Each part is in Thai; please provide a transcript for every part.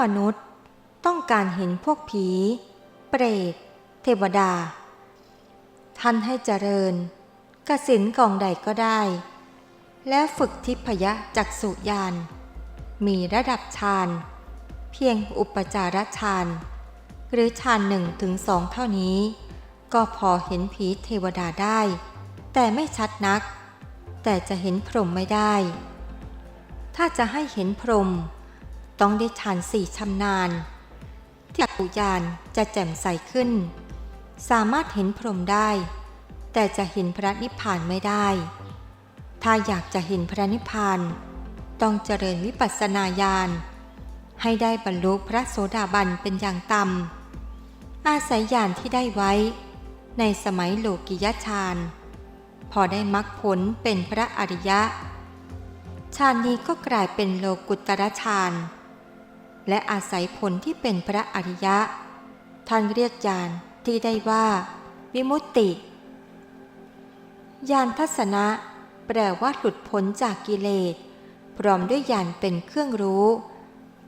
มนุษย์ต้องการเห็นพวกผี เปรต เทวดา ท่านให้เจริญกสินกองใดก็ได้ แล้วฝึกทิพยจักสุยาน มีระดับฌานเพียงอุปจารฌานหรือฌานหนึ่งถึงสองเท่านี้ ก็พอเห็นผีเทวดาได้ แต่ไม่ชัดนัก แต่จะเห็นพรหมไม่ได้ ถ้าจะให้เห็นพรหม ต้องได้ฌานสี่ชำนาญ ที่จักรยานจะแจ่มใสขึ้น สามารถเห็นพรหมได้ แต่จะเห็นพระนิพพานไม่ได้ ถ้าอยากจะเห็นพระนิพพาน ต้องเจริญวิปัสสนาญาณให้ได้บรรลุพระโสดาบันเป็นอย่างต่ำ อาศัยญาณที่ได้ไว้ ในสมัยโลกิยฌานพอได้มรรคผลเป็นพระอริยะฌานนี้ก็กลายเป็นโลกุตตรฌาน และอาศัยผลที่เป็นพระอริยะ ท่านเรียกญาณที่ได้ว่า วิมุตติญาณทัศนะ แปลว่าหลุดพ้นจากกิเลสพร้อมด้วยญาณเป็นเครื่องรู้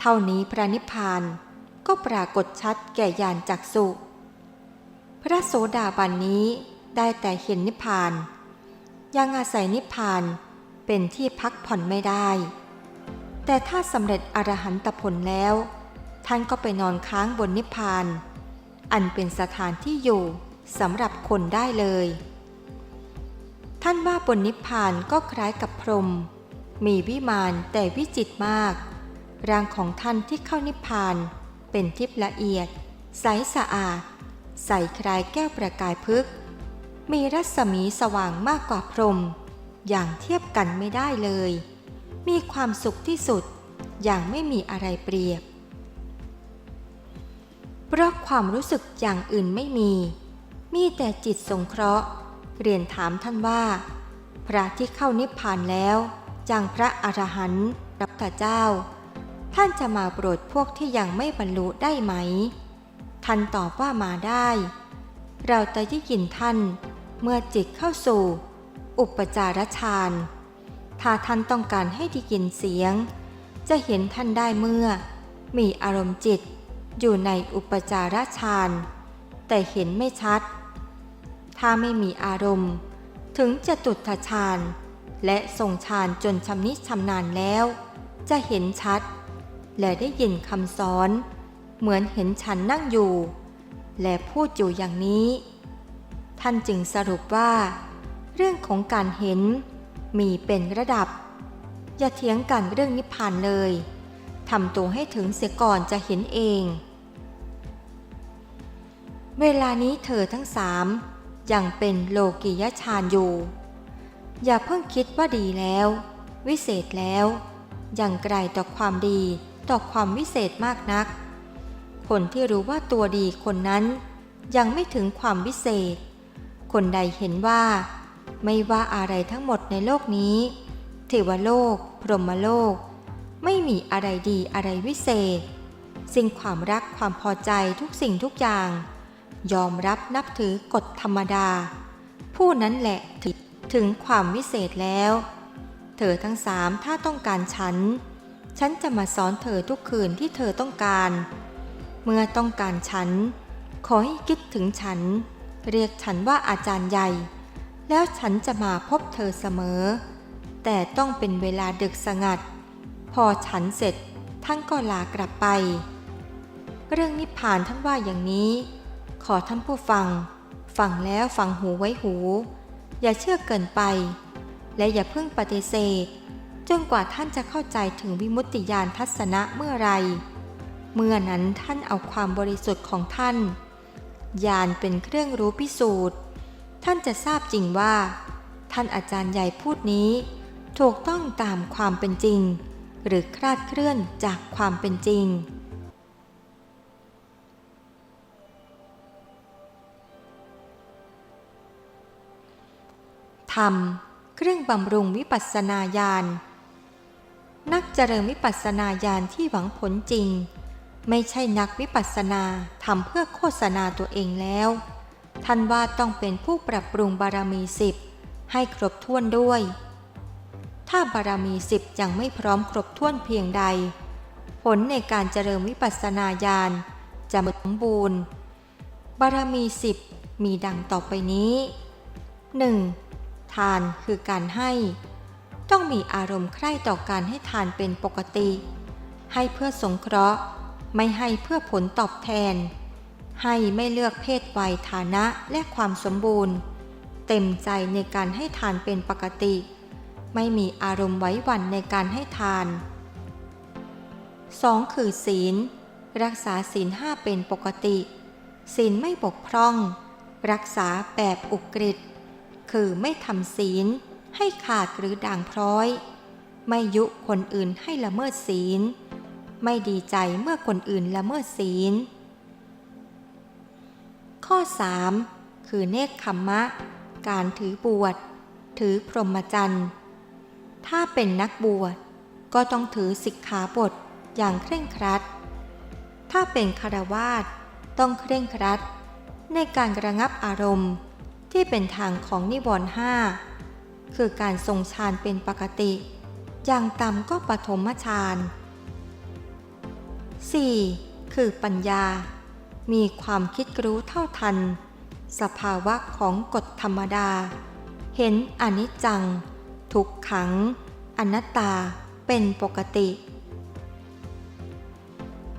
เท่านี้พระนิพพานก็ปรากฏชัดแก่ญาณจักสุพระโสดาบันนี้ได้แต่เห็นนิพพาน ยังอาศัยนิพพานเป็นที่พักผ่อนไม่ได้ แต่ถ้าสำเร็จอรหันตผลแล้ว ท่านก็ไปนอนค้างบนนิพพาน อันเป็นสถานที่อยู่สำหรับคนได้เลย ท่านว่าบนนิพพานก็คล้ายกับพรม มีวิมานแต่วิจิตมาก ร่างของท่านที่เข้านิพพาน เป็นทิพย์ละเอียด ใสสะอาด ใสคล้ายแก้วประกายพึก มีรัศมีสว่างมากกว่าพรม อย่างเทียบกันไม่ได้เลย มีความสุขที่สุดอย่างไม่มีอะไรเปรียบ เพราะความรู้สึกอย่างอื่นไม่มี มีแต่จิตสงเคราะห์ เรียนถามท่านว่า พระที่เข้านิพพานแล้วจังพระอรหันต์รับพระเจ้า ท่านจะมาโปรดพวกที่ยังไม่บรรลุได้ไหม ท่านตอบว่ามาได้ เราจะได้ยินท่านเมื่อจิตเข้าสู่ อุปจารฌาน ถ้าท่านต้องการให้ได้ยินเสียง จะเห็นท่านได้เมื่อ มีอารมณ์จิตอยู่ในอุปจารฌานแต่เห็นไม่ชัด ถ้าไม่มีอารมณ์ ถึงจะตุตฌานและทรงฌานจนชำนิชำนาญแล้ว จะเห็นชัด และได้ยินคำสอน เหมือนเห็นฉันนั่งอยู่ และพูดอยู่อย่างนี้ ท่านจึงสรุปว่า เรื่องของการเห็น มีเป็นระดับ อย่าเถียงกันเรื่องนิพพานเลยทำตัวให้ถึงเสียก่อนจะเห็นเอง เวลานี้เธอทั้งสามยังเป็นโลกิยฌานอยู่ อย่าเพิ่งคิดว่าดีแล้ว วิเศษแล้ว ยังไกลต่อความดีต่อความวิเศษมากนัก คนที่รู้ว่าตัวดีคนนั้นยังไม่ถึงความวิเศษ คนใดเห็นว่า ไม่ว่าอะไรทั้งหมดในโลกนี้ เทวโลก พรหมโลก ไม่มีอะไรดีอะไรวิเศษ สิ่งความรักความพอใจทุกสิ่งทุกอย่าง ยอมรับนับถือกฎธรรมดา ผู้นั้นแหละถึงถึงความวิเศษแล้ว เธอทั้งสามถ้าต้องการฉัน ฉันจะมาสอนเธอทุกคืนที่เธอต้องการ เมื่อต้องการฉัน ขอให้คิดถึงฉัน เรียกฉันว่าอาจารย์ใหญ่ แล้วฉันจะมาพบเธอเสมอ แต่ต้องเป็นเวลาดึกสงัด พอฉันเสร็จท่านก็ลากลับไป เรื่องนิพพานท่านว่าอย่างนี้ ขอท่านผู้ฟัง ฟังแล้วฟังหูไว้หู อย่าเชื่อเกินไป และอย่าเพิ่งปฏิเสธ จนกว่าท่านจะเข้าใจถึงวิมุตติญาณทัศนะเมื่อไร เมื่อนั้นท่านเอาความบริสุทธิ์ของท่านญาณเป็นเครื่องรู้พิสูจน์ ท่านจะทราบจริงว่า ท่านอาจารย์ใหญ่พูดนี้ ถูกต้องตามความเป็นจริง หรือคลาดเคลื่อนจากความเป็นจริง ธรรม เครื่องบำรุงวิปัสสนาญาณนักเจริญวิปัสสนาญาณที่หวังผลจริง ไม่ใช่นักวิปัสสนาทำเพื่อโฆษณาตัวเองแล้ว ท่านว่าต้องเป็นผู้ปรับปรุงบารมีสิบให้ครบถ้วนด้วย ถ้าบารมีสิบยังไม่พร้อมครบถ้วนเพียงใด ผลในการเจริญวิปัสสนาญาณจะสมบูรณ์ บารมีสิบมีดังต่อไปนี้ 1. ทานคือการให้ ต้องมีอารมณ์ใคร่ต่อการให้ทานเป็นปกติ ให้เพื่อสงเคราะห์ ไม่ให้เพื่อผลตอบแทน ให้ไม่เลือกเพศวัยฐานะและความสมบูรณ์ เต็มใจในการให้ทานเป็นปกติ ไม่มีอารมณ์ไว้หวันในการให้ทาน 2. คือศีล รักษาศีลห้าเป็นปกติ ศีลไม่บกพร่อง รักษาแบบอุกฤษ คือไม่ทำศีล ให้ขาดหรือด่างพร้อย ไม่ยุคนอื่นให้ละเมิดศีล ไม่ดีใจเมื่อคนอื่นละเมิดศีล ข้อ 3. คือเนคขมมะ การถือบวช ถือพรหมจรรย์ ถ้าเป็นนักบวช ก็ต้องถือสิกขาบทอย่างเคร่งครัด ถ้าเป็นคารวาสต้องเคร่งครัด ในการระงับอารมณ์ที่เป็นทางของนิวรณ์ห้าคือการทรงฌานเป็นปกติ อย่างต่ำก็ปฐมฌาน 4. คือปัญญา มีความคิดรู้เท่าทัน สภาวะของกฎธรรมดา เห็นอนิจจัง ทุกขัง อนัตตาเป็นปกติ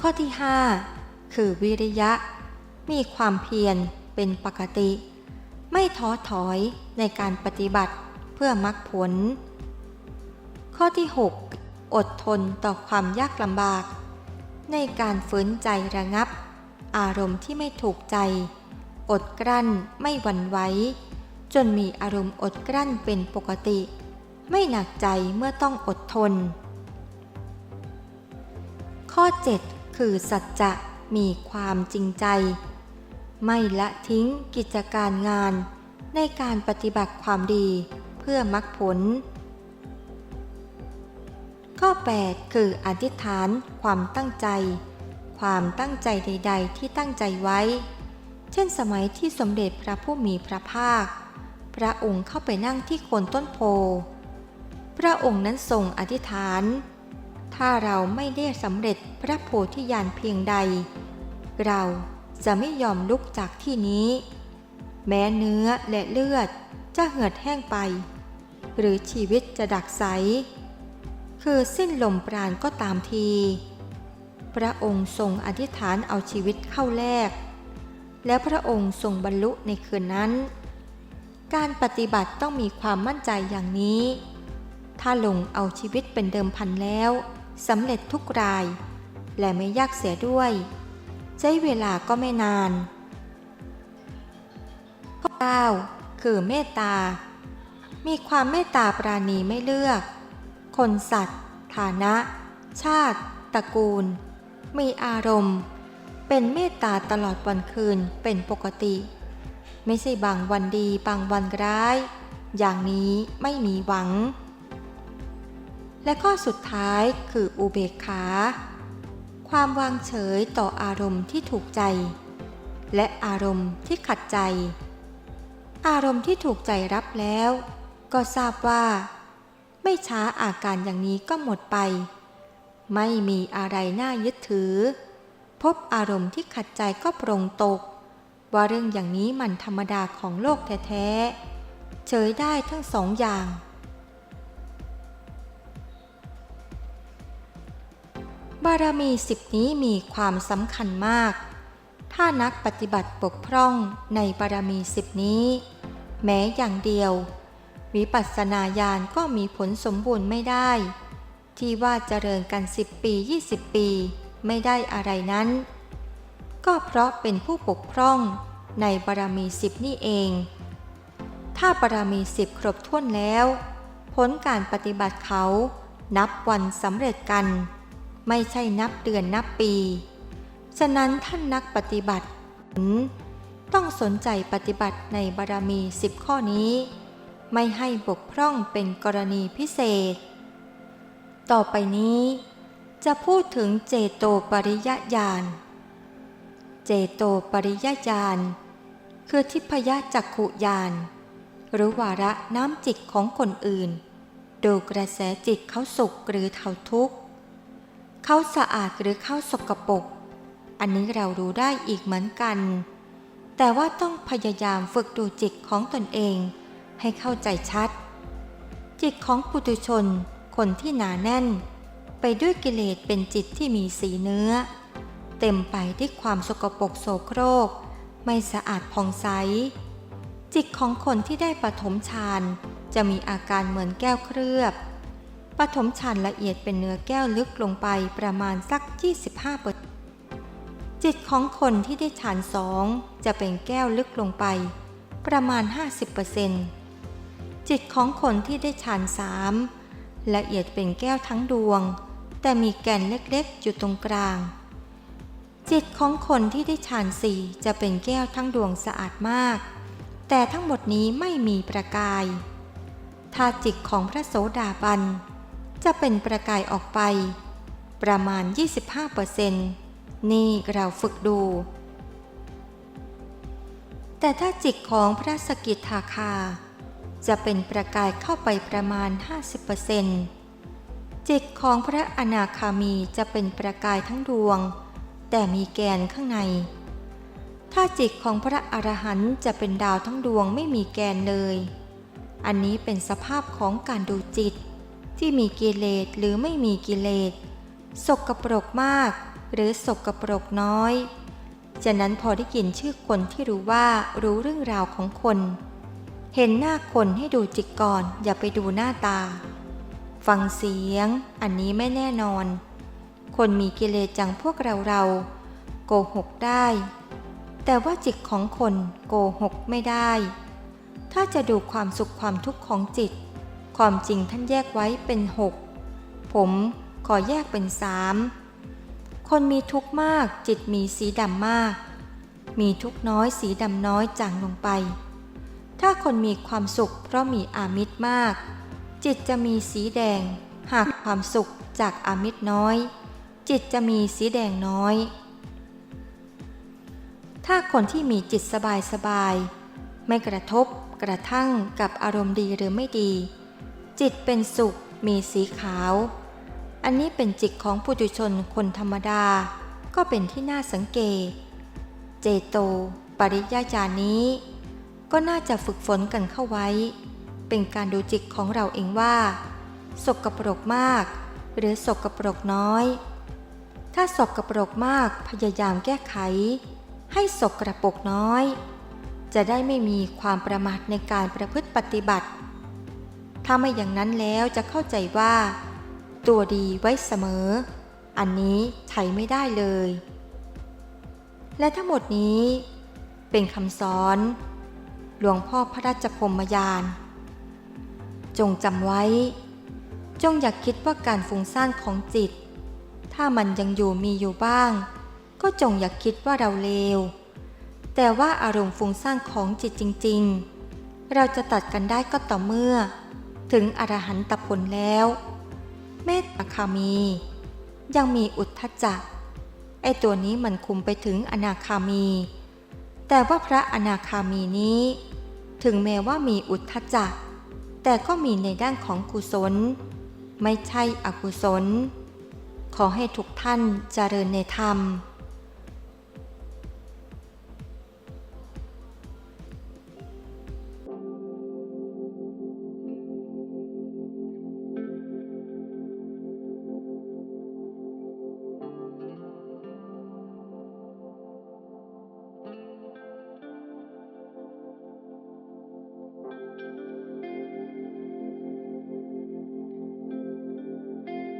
ข้อที่ 5 คือวิริยะ มีความเพียรเป็นปกติ ไม่ท้อถอยในการปฏิบัติเพื่อมรักผล ข้อที่ 6 อดทนต่อความยากลำบาก ในการฝืนใจระงับ อารมณ์ที่ไม่ถูกใจ อดกลั้นไม่หวั่นไหวจนมีอารมณ์อดกลั้นเป็นปกติ ไม่หนักใจเมื่อต้องอดทน ข้อ 7 คือสัจจะมีความจริงใจ ไม่ละทิ้งกิจการงาน ในการปฏิบัติความดีเพื่อมรักผล ข้อ 8 คืออธิษฐานความตั้งใจ ความตั้งใจใด ๆ ที่ตั้งใจไว้ เช่นสมัยที่สมเด็จพระผู้มีพระภาค พระองค์เข้าไปนั่งที่โคนต้นโพ พระองค์นั้นทรงอธิษฐาน ถ้าเราไม่ได้สำเร็จพระโพธิญาณเพียงใด เราจะไม่ยอมลุกจากที่นี้ แม้เนื้อและเลือดจะเหือดแห้งไป หรือชีวิตจะดักใส คือสิ้นลมปราณก็ตามที พระองค์ทรงอธิษฐานเอาชีวิตเข้าแลก แล้วพระองค์ทรงบรรลุในคืนนั้น การปฏิบัติต้องมีความมั่นใจอย่างนี้ ถ้าลงเอาชีวิตเป็นเดิมพันแล้วสำเร็จทุกราย และไม่ยากเสียด้วย ใช้เวลาก็ไม่นานข้อ9คือเมตตา มีความเมตตาปราณีไม่เลือก คนสัตว์ ฐานะ ชาติ ตระกูล มีอารมณ์ เป็นเมตตาตลอดวันคืนเป็นปกติ ไม่ใช่บางวันดีบางวันร้าย อย่างนี้ไม่มีหวัง และข้อสุดท้ายคืออุเบกขา ความวางเฉยต่ออารมณ์ที่ถูกใจ และอารมณ์ที่ขัดใจ อารมณ์ที่ถูกใจรับแล้ว ก็ทราบว่า ไม่ช้าอาการอย่างนี้ก็หมดไป ไม่มีอะไรน่ายึดถือ พบอารมณ์ที่ขัดใจก็ปรงตก ว่าเรื่องอย่างนี้มันธรรมดาของโลกแท้ๆ เฉยได้ทั้งสองอย่าง บารมีสิบนี้มีความสำคัญมาก ถ้านักปฏิบัติปกพร่องในบารมีสิบนี้ แม้อย่างเดียว วิปัสสนาญาณก็มีผลสมบูรณ์ไม่ได้ ที่ว่าเจริญกันสิบปียี่สิบปี ไม่ได้อะไรนั้น ก็เพราะเป็นผู้ปกพร่องในบารมีสิบนี่เอง ถ้าบารมีสิบครบถ้วนแล้ว ผลการปฏิบัติเขานับวันสำเร็จกัน ไม่ใช่นับเดือนนับปี ฉะนั้นท่านนักปฏิบัติต้องสนใจปฏิบัติในบารมีสิบข้อนี้ ไม่ให้บกพร่องเป็นกรณีพิเศษ ต่อไปนี้จะพูดถึงเจโตปริยญาณ เจโตปริยญาณคือทิพยจักขุญาณหรู้วาระน้ำจิตของคนอื่น ดูกระแสจิตเขาสุขหรือเขาทุกข์ เขาสะอาดหรือเขาสกปรก อันนี้เรารู้ได้อีกเหมือนกัน แต่ว่าต้องพยายามฝึกดูจิตของตนเอง ให้เข้าใจชัด จิตของปุถุชน คนที่หนาแน่น ไปด้วยกิเลสเป็นจิตที่มีสีเนื้อ เต็มไปด้วยความสกปรกโสโครก ไม่สะอาดผ่องใส จิตของคนที่ได้ปฐมฌานจะมีอาการเหมือนแก้วเคลือบปฐมฌานละเอียดเป็นเนื้อแก้วลึกลงไปประมาณสัก 25เปอร์จิตของคนที่ได้ฌานสองจะเป็นแก้วลึกลงไป ประมาณ 50%จิตของคนที่ได้ฌานสาม ละเอียดเป็นแก้วทั้งดวง แต่มีแก่นเล็กๆอยู่ตรงกลาง จิตของคนที่ได้ฌานสี่จะเป็นแก้วทั้งดวงสะอาดมาก แต่ทั้งหมดนี้ไม่มีประกาย ถ้าจิตของพระโสดาบัน จะเป็นประกายออกไป ประมาณ 25%นี่เราฝึกดูแต่ถ้าจิตของพระสกิทาคา จะเป็นประกายเข้าไปประมาณ 50%จิตของพระอนาคามีจะเป็นประกายทั้งดวง แต่มีแกนข้างใน ถ้าจิตของพระอรหันต์จะเป็นดาวทั้งดวงไม่มีแกนเลย อันนี้เป็นสภาพของการดูจิต ที่มีกิเลสหรือไม่มีกิเลสสกปรกมาก หรือสกปรกน้อย ฉะนั้นพอได้ยินชื่อคนที่รู้ว่ารู้เรื่องราวของคน เห็นหน้าคนให้ดูจิตก่อน อย่าไปดูหน้าตา ฟังเสียง อันนี้ไม่แน่นอน คนมีกิเลสจังพวกเราเราโกหกได้ แต่ว่าจิตของคนโกหกไม่ได้ ถ้าจะดูความสุขความทุกข์ของจิต ความจริงท่านแยกไว้เป็นหกผมขอแยกเป็นสามคนมีทุกข์มากจิตมีสีดำมาก มีทุกข์น้อยสีดำน้อยจางลงไป ถ้าคนมีความสุขเพราะมีอามิตรมาก จิตจะมีสีแดง หากความสุขจากอามิตรน้อย จิตจะมีสีแดงน้อย ถ้าคนที่มีจิตสบายสบายไม่กระทบกระทั่งกับอารมณ์ดีหรือไม่ดี จิตเป็นสุขมีสีขาว อันนี้เป็นจิตของปุถุชนคนธรรมดา ก็เป็นที่น่าสังเกต เจโต ปริยาจานี้ ก็น่าจะฝึกฝนกันเข้าไว้ เป็นการดูจิตของเราเองว่า สกปรกมาก หรือสกปรกน้อย ถ้าสกปรกมากพยายามแก้ไข ให้สกระปรกน้อย จะได้ไม่มีความประมาทในการประพฤติปฏิบัติ ถ้าไม่อย่างนั้นแล้วจะเข้าใจว่า ตัวดีไว้เสมอ อันนี้ใช้ไม่ได้เลย และทั้งหมดนี้เป็นคำสอน หลวงพ่อพระราชพรมยาน จงจำไว้ จงอย่าคิดว่าการฟุ้งซ่านของจิต ถ้ามันยังอยู่มีอยู่บ้าง ก็จงอย่าคิดว่าเราเลว แต่ว่าอารมณ์ฟุ้งซ่านของจิตจริง ๆ เราจะตัดกันได้ก็ต่อเมื่อ ถึงอรหันตผลแล้ว เมตตาคามี ยังมีอุทธัจจะไอตัวนี้มันคุมไปถึงอนาคามี แต่ว่าพระอนาคามีนี้ ถึงแม้ว่ามีอุทธัจจะแต่ก็มีในด้านของกุศล ไม่ใช่อกุศล ขอให้ทุกท่านเจริญในธรรม